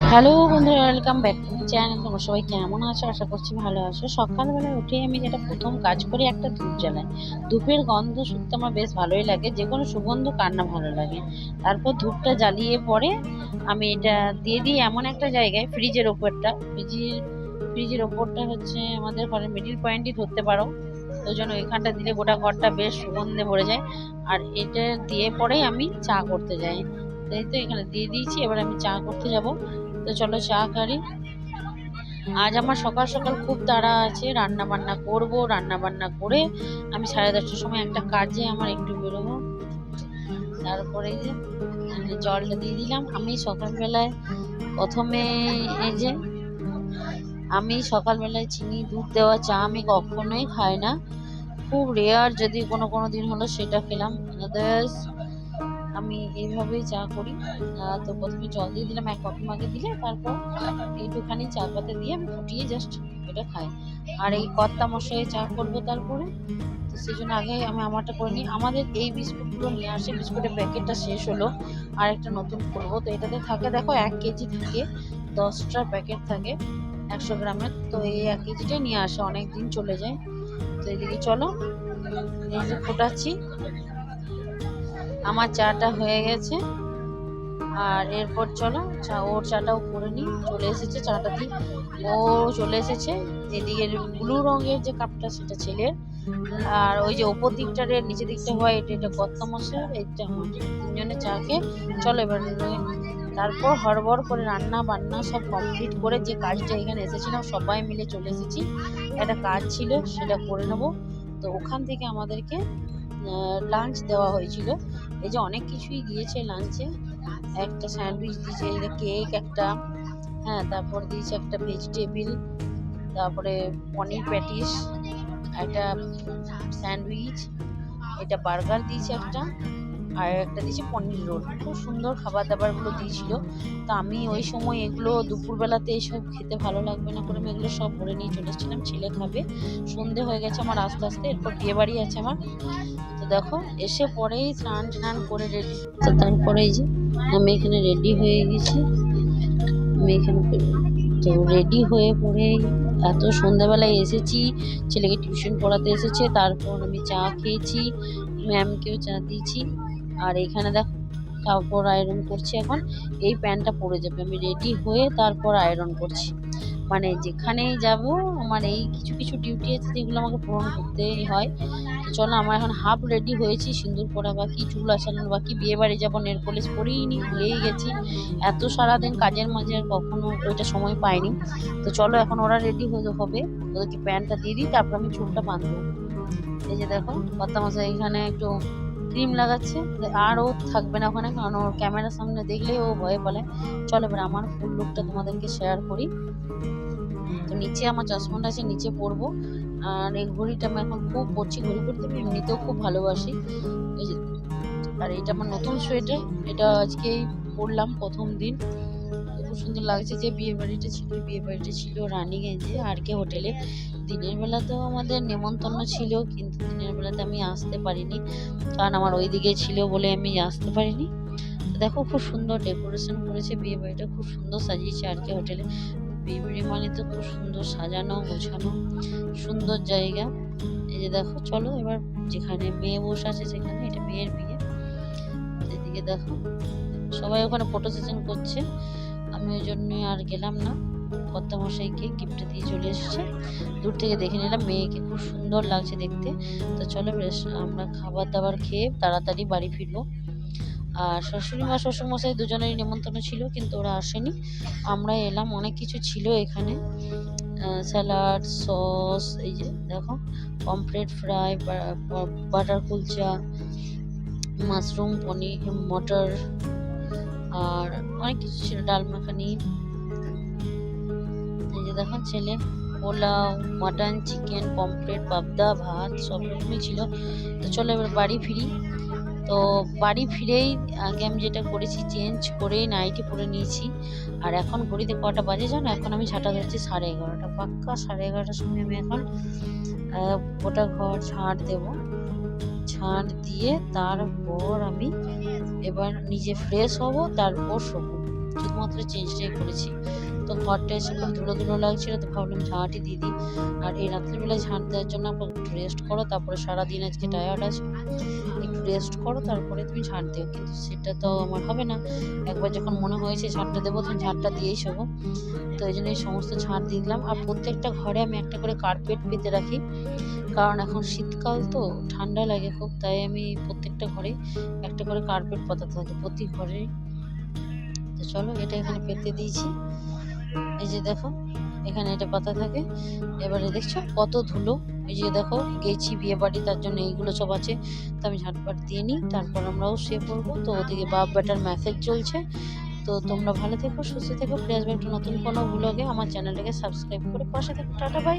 Hello বন্ধুরা welcome back to channel তোমরা সবাই কেমন আছো? আশা করছি ভালো আছো। সকালবেলায় উঠে আমি যেটা প্রথম কাজ করি, একটা ধূপ জ্বালাই। ধূপের গন্ধ শুনতে আমার বেশ ভালোই লাগে। যে কোনো সুগন্ধ কান্না ভালো লাগে। তারপর ধূপটা জ্বালিয়ে পরে আমি এটা দিয়ে দিই এমন একটা জায়গায় ফ্রিজের ওপরটা। ফ্রিজের ফ্রিজের ওপরটা হচ্ছে আমাদের ঘরের মিডিল পয়েন্টই ধরতে পারো। ওই জন্য এখানটা দিলে গোটা ঘরটা বেশ সুগন্ধে ভরে যায়। আর এটা দিয়ে পরেই আমি চা করতে যাই। তাই তো এখানে দিয়ে দিয়েছি। এবার আমি চা করতে যাব। তো চলো চা করি আজ আমার সকাল সকাল খুব তাড়া আছে, রান্না বান্না করব, রান্না বান্না করে আমি সাড়ে দশটার সময় একটা কাজে আমার একটু বেরোবো। তারপরে যে জলটা দিয়ে দিলাম। আমি সকালবেলায় প্রথমে এই যে, আমি সকালবেলায় চিনি, দুধ দেওয়া চা আমি কখনোই খাই না। খুব রেয়ার যদি কোনো কোনো দিন হলো সেটা খেলাম। আদার্স আমি এইভাবেই চা করি। তো প্রথমে জল দিয়ে দিলাম, এক কফি মাগে দিলে তারপর একটুখানি চা পাতা দিয়ে আমি ফুটিয়ে জাস্ট এটা খাই। আর এই কর্তা মশাই চা করব তারপরে, তো সেই জন্য আগে আমি আমারটা করে নিই। আমাদের এই বিস্কুটগুলো নিয়ে আসে, বিস্কুটের প্যাকেটটা শেষ হলো, আর একটা নতুন করব। তো এটাতে থাকে, দেখো এক কেজি থাকে, দশটা প্যাকেট থাকে, একশো গ্রামের। তো এই এক কেজিটাই নিয়ে আসে অনেক দিন চলে যায়। তো এদিকে চলো, এই যে ফোটাচ্ছি। আমার চাটা হয়ে গেছে। আর এরপর চলো, চা, ওর চাটাও করে নিই। চলে এসেছে চাটা দিই ও চলে এসেছে। এদিকে ব্লু রঙের যে কাপটা, সেটা ছেলের। আর ওই যে ওপর দিকটার নিচের দিকটা হয়, এটা এটা কত মশলা এটা তিনজনে চা খেয়ে চলো এবার তারপর হড়বড় করে রান্না বান্না সব কমপ্লিট করে যে কাজটা এখানে এসেছিলাম, সবাই মিলে চলে এসেছি। একটা কাজ ছিল, সেটা করে নেব। তো ওখান থেকে আমাদেরকে লাঞ্চ দেওয়া হয়েছিল। এই যে অনেক কিছুই দিয়েছে লাঞ্চে। একটা স্যান্ডউইচ দিয়েছে যে কেক একটা হ্যাঁ তারপর দিয়েছে একটা ভেজিটেবিল, তারপরে পনির প্যাটিস, একটা স্যান্ডউইচ, এটা বার্গার দিয়েছে একটা, আর একটা দিয়েছে পনির রোল। খুব সুন্দর খাবার দাবারগুলো দিয়েছিল। তো আমি ওই সময় এগুলো দুপুরবেলাতে এসব খেতে ভালো লাগবে না করে আমি এগুলো সব ভরে নিয়ে চলে এসেছিলাম। ছেলে খাবে, সন্ধে হয়ে গেছে আমার আস্তে আস্তে, এরপর বিয়ে বাড়ি আছে আমার। দেখো, এসে পরেই স্নান টান করে রেডি তো তারপরে এই যে, আমি এখানে রেডি হয়ে গেছি। আমি এখানে তো রেডি হয়ে পরে এত সন্ধ্যাবেলায় এসেছি, ছেলেকে টিউশন পড়াতে এসেছে, তারপর আমি চা খেয়েছি ম্যামকেও চা দিয়েছি। আর এখানে দেখো, কাপড় আয়রন করছি এখন, এই প্যান্টটা পরে যাবে। আমি রেডি হয়ে তারপর আয়রন করছি। মানে যেখানেই যাব, আমার এই কিছু কিছু ডিউটি আছে, যেগুলো আমাকে পূরণ করতেই হয়। চলো আমার এখন হাফ রেডি হয়েছি, সিঁদুর পরা বাকি চুল আসানোর বাকি বিয়ে বাড়ি যাব, নেল পলিশ পরেই নি হয়েই গেছি। এত সারাদিন কাজের মাঝে আর কখনো ওইটা সময় পাইনি। তো চলো এখন ওরা রেডি হয়ে হবে, ওদেরকে প্যান্টটা দিয়ে দিই, তারপর আমি চুলটা বাঁধবো। এই যে দেখো কর্তা মশাই এখানে একটু ক্রিম লাগাচ্ছে। আর ও থাকবে না ওখানে, কারণ ওর ক্যামেরার সামনে দেখলেই ও ভয়ে বলে, চলো এবার আমার ফুল লুকটা তোমাদেরকে শেয়ার করি। তো নিচে আমার চশমাটা আছে, নিচে পরবো। আর এই ঘড়িটা আমি এখন খুব পরছি, ঘড়ি পরতে আমি এমনিতেও খুব ভালোবাসি। আর এটা আমার নতুন সোয়েটার এটা আজকেই পরলাম প্রথম দিন। সুন্দর লাগছে যে বিয়ে বাড়িটা ছিল, বিয়ে বাড়িটা ছিল রানীগঞ্জে আর কে হোটেলে। দিনের বেলাতেও আমাদের নেমন্তন্ন ছিল, কিন্তু দিনের বেলাতে আমি আসতে পারিনি। কারণ আমার ওই দিকে ছিল বলে আমি আসতে পারিনি। দেখো খুব সুন্দর ডেকোরেশন করেছে, বিয়ে বাড়িটা খুব সুন্দর সাজিয়েছে আর কে হোটেলে। বিয়ে বাড়ি মানে তো খুব সুন্দর সাজানো, গোছানো, সুন্দর জায়গা। এই যে দেখো, চলো এবার যেখানে মেয়ে বসে আছে সেখানে, এটা মেয়ের বিয়ে। এদিকে দেখো, সবাই ওখানে ফটো সেশন করছে। আমি ওই জন্যই আর গেলাম না। কর্তামশাইকে গিফট দিয়ে চলে এসেছে। দূর থেকে দেখে নিলাম মেয়েকে খুব সুন্দর লাগছে দেখতে। তো চলো আমরা খাবার দাবার খেয়ে তাড়াতাড়ি বাড়ি ফিরবো। আর শ্বশুরি মা, শ্বশুরমশাই দুজনেরই নেমন্তন্ন ছিল, কিন্তু ওরা আসেনি। আমরা এলাম, অনেক কিছু ছিল এখানে। স্যালাড, সস, এই যে দেখো, pomfret fry butter kulcha, mushroom, paneer, মটর আর অনেক কিছু ছিল, ডাল মাখানি। এই যে দেখো ছেলে, পোলাও, মাটন, চিকেন, পমফ্রেট, পাবদা, ভাত, সব রকমই ছিল। তো চলো এবার বাড়ি ফিরি। তো বাড়ি ফিরেই আগে আমি যেটা করেছি চেঞ্জ করেই নাইটি পরে নিয়েছি। আর এখন ঘড়িতে কটা বাজে জানো? এখন আমি ছাটা ধরছি সাড়ে এগারোটা, পাক্কা সাড়ে এগারোটার সময় আমি এখন গোটা ঘর ঝাঁট দেব। ঝাঁট দিয়ে তারপর আমি এবার নিজে ফ্রেশ হব তারপর শোবো। শুধুমাত্র চেঞ্জটাই করেছি। তো ঘরটা এসে খুব ধুলো ধুলো লাগছিল, তো ভাবলাম ঝাঁটই দিয়ে দিই। আর এই রাত্রিবেলায় ঝাঁট দেওয়ার জন্য আপনার একটু রেস্ট করো, তারপরে সারাদিন আজকে টায়ার্ড আছে। একটু রেস্ট করো, তারপরে তুমি ঝাঁট দিও। কিন্তু সেটা তো আমার হবে না। একবার যখন মনে হয়েছে ঝাঁটটা দেবো, তখন ঝাঁটটা দিয়েই শোবো। তো এই জন্য এই সমস্ত ঝাঁট দিলাম। আর প্রত্যেকটা ঘরে আমি একটা করে কার্পেট পেতে রাখি। কারণ এখন শীতকাল তো, ঠান্ডা লাগে খুব, তাই আমি প্রত্যেকটা ঘরে একটা করে কার্পেট পাতাতে থাকি, প্রতি ঘরে তো চলো, এটা এখানে পেতে দিয়েছি। এই যে দেখো, এখানে এটা পাতা থাকে। এবারে দেখছ কত ধুলো? এই যে দেখো, গেছি বিয়ে বাড়ি তার জন্য এইগুলো সব আছে। তো আমি ঝাঁটপাট দিয়ে নিই, তারপর আমরাও শুয়ে পড়ব। তো ওদিকে বাপ বেটার মেসেজ চলছে। তো তোমরা ভালো থেকো, সুস্থ থেকো। প্লিজ একটা নতুন কোনো ব্লগে আমার চ্যানেলটাকে সাবস্ক্রাইব করে পাশে থেকো। Tata bye